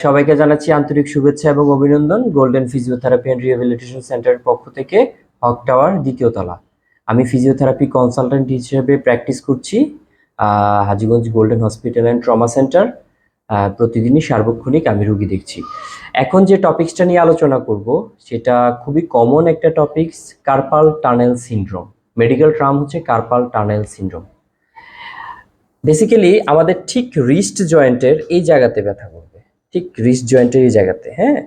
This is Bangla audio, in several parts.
সবাইকে জানাচ্ছি আন্তরিক শুভেচ্ছা এবং অভিনন্দন গোল্ডেন ফিজিওথেরাপি অ্যান্ড রিহ্যাবিলিটেশন সেন্টারের পক্ষ থেকে হক টাওয়ার দ্বিতীয় তলা। আমি ফিজিওথেরাপি কনসালটেন্ট হিসেবে প্র্যাকটিস করছি Hajiganj golden hospital and trauma centre প্রতিদিনই সার্বক্ষণিক আমি রুগী দেখছি। এখন যে টপিকসটা নিয়ে আলোচনা করব, সেটা খুবই কমন একটা topics carpal tunnel syndrome medical term হচ্ছে কার্পাল টানেল সিনড্রোম বেসিক্যালি আমাদের ঠিক রিস্ট জয়েন্টের এই জায়গাতে ব্যথা করবে ঠিক রিস্ট জয়েন্টের এই জায়গাতে হ্যাঁ?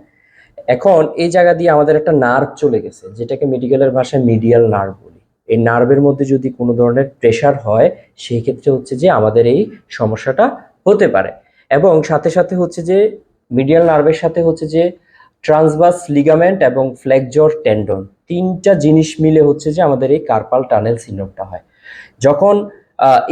এখন এই জায়গা দিয়ে আমাদের একটা নার্ভ চলে গেছে, যেটাকে মেডিকেলের ভাষায় মিডিয়াল নার্ভ বলি। এই নার্ভের মধ্যে যদি কোনো ধরনের প্রেশার হয়, সেই ক্ষেত্রে হচ্ছে যে আমাদের এই সমস্যাটা হতে পারে। এবং সাথে সাথে হচ্ছে যে মিডিয়াল নার্ভের সাথে হচ্ছে যে ট্রান্সভার্স লিগামেন্ট এবং ফ্লেকজর টেন্ডন তিনটা জিনিস মিলে হচ্ছে যে আমাদের এই কার্পাল টানেল সিন্ড্রোমটা হয়। যখন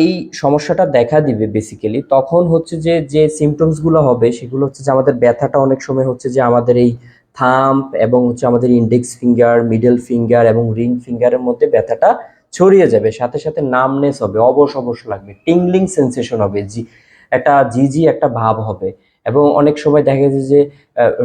এই সমস্যাটা দেখা দিবে বেসিক্যালি তখন হচ্ছে যে যে সিমটমসগুলো হবে, সেগুলো হচ্ছে যে আমাদের ব্যথাটা অনেক সময় হচ্ছে যে আমাদের এই থাম্প এবং হচ্ছে আমাদের ইন্ডেক্স ফিঙ্গার মিডল ফিঙ্গার এবং রিং ফিঙ্গারের মধ্যে ব্যথাটা ছড়িয়ে যাবে। সাথে সাথে নামনেস হবে, অবশ অবশ লাগবে টিংলিং সেন্সেশন হবে, জি, একটা জি জি, একটা ভাব হবে। এবং অনেক সময় দেখা যায় যে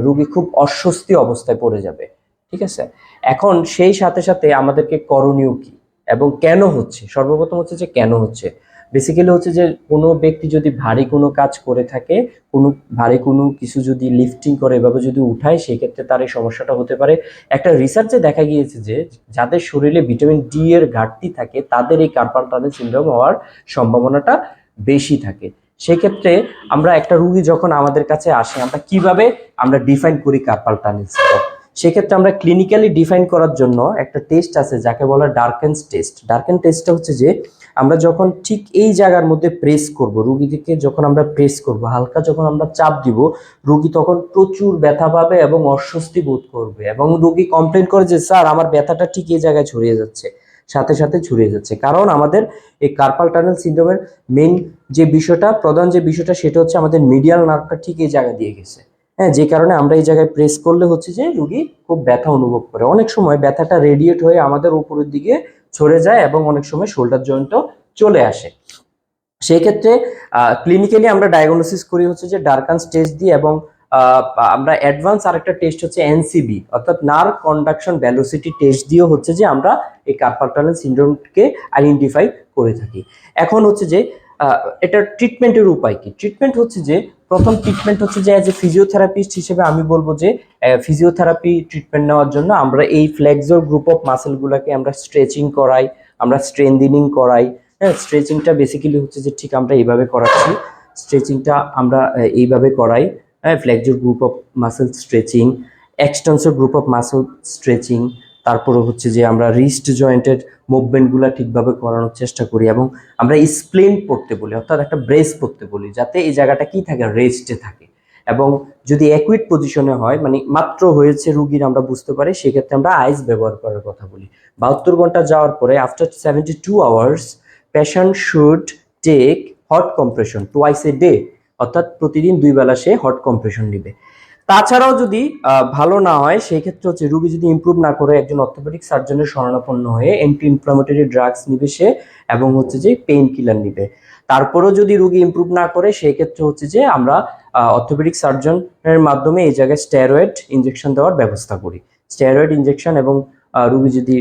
রুগী খুব অস্বস্তি অবস্থায় পড়ে যাবে, ঠিক আছে? এখন সেই সাথে সাথে আমাদেরকে করণীয় কি? এবং কেন হচ্ছে? সর্বপ্রথম হচ্ছে যে কেন হচ্ছে? বেসিক্যালি হচ্ছে যে কোনো ব্যক্তি যদি ভারী কোনো কাজ করে থাকে, কোনো ভারী কোনো কিছু যদি লিফটিং করে, এভাবে যদি উঠায় সেই ক্ষেত্রে তার এই সমস্যাটা হতে পারে। একটা রিসার্চে দেখা গিয়েছে যে যাদের শরীরে ভিটামিন ডি এর ঘাটতি থাকে, তাদের এই কার্পাল টানেল সিনড্রোম হওয়ার সম্ভাবনাটা বেশি থাকে। সেক্ষেত্রে আমরা একটা রুগী যখন আমাদের কাছে আসে, আমরা কীভাবে আমরা ডিফাইন করি কার্পাল টানেল সিনড্রোম সেক্ষেত্রে আমরা ক্লিনিক্যালি ডিফাইন করার জন্য একটা টেস্ট আছে, যাকে বলা ডার্কেন্স টেস্ট ডার্কেন টেস্টটা হচ্ছে যে, আমরা যখন ঠিক এই জায়গার মধ্যে প্রেস করব রুগীদেরকে যখন আমরা প্রেস করব, হালকা যখন আমরা চাপ দিব, রুগী তখন প্রচুর ব্যথা পাবে এবং অস্বস্তি বোধ করবে এবং রুগী কমপ্লেন করে যে, স্যার, আমার ব্যথাটা ঠিক এই জায়গায় ছড়িয়ে যাচ্ছে, সাথে সাথে ছড়িয়ে যাচ্ছে। কারণ আমাদের এই কার্পাল টানেল সিন্ড্রোমের মেইন যে বিষয়টা, প্রধান যে বিষয়টা, সেটা হচ্ছে আমাদের মিডিয়াল নার্ভটা ঠিক এই জায়গা দিয়ে গেছে। হ্যাঁ যে কারণে আমরা এই জায়গায় প্রেস করলে হচ্ছে যে রুগী খুব ব্যথা অনুভব করে। অনেক সময় ব্যথাটা রেডিয়েট হয়ে আমাদের উপরের দিকে ছড়ে যায় এবং অনেক সময় শোল্ডার জয়েন্টও চলে আসে। সেই ক্ষেত্রে ক্লিনিক্যালি আমরা ডায়াগনোসিস করি হচ্ছে যে ডার্কান টেস্ট দিয়ে এবং আমরা অ্যাডভান্স আরেকটা টেস্ট হচ্ছে এনসিবি অর্থাৎ নার্ভ কন্ডাকশন ভ্যালোসিটি টেস্ট দিয়ে হচ্ছে যে আমরা এই কার্পাল সিন্ড্রোমকে আইডেন্টিফাই করে থাকি। এখন হচ্ছে যে এটার ট্রিটমেন্টের উপায় কি? ট্রিটমেন্ট হচ্ছে যে প্রথম ট্রিটমেন্ট হচ্ছে যে অ্যাজ এ ফিজিওথেরাপিস্ট হিসেবে আমি বলব যে ফিজিওথেরাপি ট্রিটমেন্ট নেওয়ার জন্য আমরা এই ফ্লেক্সর গ্রুপ অফ মাসেলগুলোকে আমরা স্ট্রেচিং করাই, আমরা স্ট্রেন্দিনিং করাই। হ্যাঁ স্ট্রেচিংটা বেসিক্যালি হচ্ছে যে ঠিক আমরা এইভাবে করাচ্ছি স্ট্রেচিংটা আমরা এইভাবে করাই। হ্যাঁ flexor group of muscle stretching extensor group of muscle stretching তারপরে হচ্ছে যে আমরা রিস্ট জয়েন্টের মুভমেন্টগুলো ঠিকভাবে করানোর চেষ্টা করি এবং আমরা স্প্লেন পড়তে বলি, অর্থাৎ একটা ব্রেস পড়তে বলি, যাতে এই জায়গাটা কি থাকে? রেস্টে থাকে। এবং যদি অ্যাকুইট পজিশনে হয় মানে মাত্র হয়েছে রুগীর আমরা বুঝতে পারি, সেক্ষেত্রে আমরা আইস ব্যবহার করার কথা বলি। বাহাত্তর ঘণ্টা যাওয়ার পরে after seventy two hours patient should take hot compression twice a day অর্থাৎ প্রতিদিন দুই বেলা সে হট কম্প্রেশন নেবে। তাছাড়াও যদি ভালো না হয়, সেই ক্ষেত্রে হচ্ছে রুগী যদি ইমপ্রুভ না করে একজন অর্থোপেডিক সার্জনের শরণাপন্ন হয়ে অ্যান্টি ইনফ্লামেটরি ড্রাগস নিবে সে এবং হচ্ছে যে পেইন কিলার নিবে। তারপরেও যদি রুগী ইমপ্রুভ না করে, সেই ক্ষেত্রে হচ্ছে যে আমরা অর্থোপেডিক সার্জনের মাধ্যমে এই জায়গায় স্টেরয়েড ইনজেকশন দেওয়ার ব্যবস্থা করি। স্টেরয়েড ইনজেকশন এবং রুগী যদি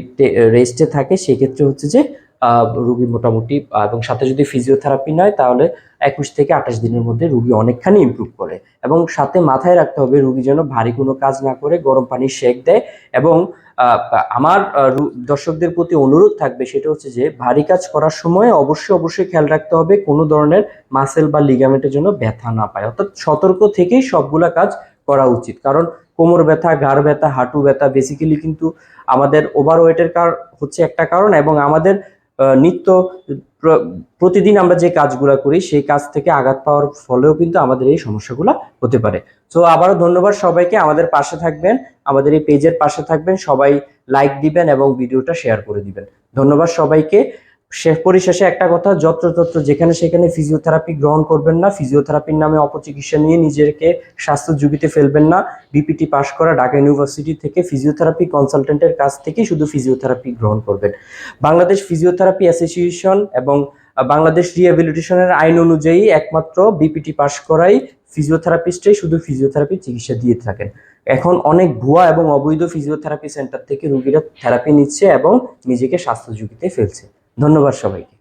রেস্টে থাকে সেক্ষেত্রে হচ্ছে যে রুগী মোটামুটি এবং সাথে যদি ফিজিওথেরাপি নয়, তাহলে একুশ থেকে আঠাশ দিনের মধ্যে রুগী অনেকখানি ইমপ্রুভ করে। এবং সাথে মাথায় রাখতে হবে রুগী যেন ভারী কোনো কাজ না করে, গরম পানি শেক দেয়। এবং আমার দর্শকদের প্রতি অনুরোধ থাকবে সেটা হচ্ছে যে, ভারী কাজ করার সময় অবশ্যই অবশ্যই খেয়াল রাখতে হবে কোনো ধরনের মাসেল বা লিগামেন্টের জন্য ব্যথা না পায়। অর্থাৎ সতর্ক থেকেই সবগুলা কাজ করা উচিত। কারণ কোমর ব্যথা, ঘাড় ব্যথা, হাঁটু ব্যথা বেসিক্যালি কিন্তু আমাদের ওভারওয়েটের কার, হচ্ছে একটা কারণ এবং আমাদের নিত্য প্র- প্রতিদিন আমরা যে কাজগুলো করি, সেই কাজ থেকে আঘাত পাওয়ার ফলেও কিন্তু আমাদের এই সমস্যাগুলো হতে পারে। তো আবারও ধন্যবাদ সবাইকে। আমাদের পাশে থাকবেন, আমাদের এই পেজের পাশে থাকবেন, সবাই লাইক দিবেন এবং ভিডিওটা শেয়ার করে দিবেন। ধন্যবাদ সবাইকে। শেষ পরিশেষে একটা কথা, যত্রতত্র যেখানে সেখানে ফিজিওথেরাপি গ্রহণ করবেন না ফিজিওথেরাপির নামে অপচিকিৎসা নিয়ে নিজেকে স্বাস্থ্য ঝুঁকিতে ফেলবেন না বিপিটি পাশ করা ঢাকা ইউনিভার্সিটি থেকে ফিজিওথেরাপি কনসালটেন্টের কাছ থেকে শুধু ফিজিওথেরাপি গ্রহণ করবেন। বাংলাদেশ ফিজিওথেরাপি অ্যাসোসিয়েশন এবং বাংলাদেশ রিহ্যাবিলিটেশনের আইন অনুযায়ী একমাত্র বিপিটি পাশ করাই ফিজিওথেরাপিস্টই শুধু ফিজিওথেরাপি চিকিৎসা দিয়ে থাকেন। এখন অনেক ভুয়া এবং অবৈধ ফিজিওথেরাপি সেন্টার থেকে রুগীরা থেরাপি নিচ্ছে এবং নিজেকে স্বাস্থ্য ঝুঁকিতে ফেলছে। ধন্যবাদ সবাইকে।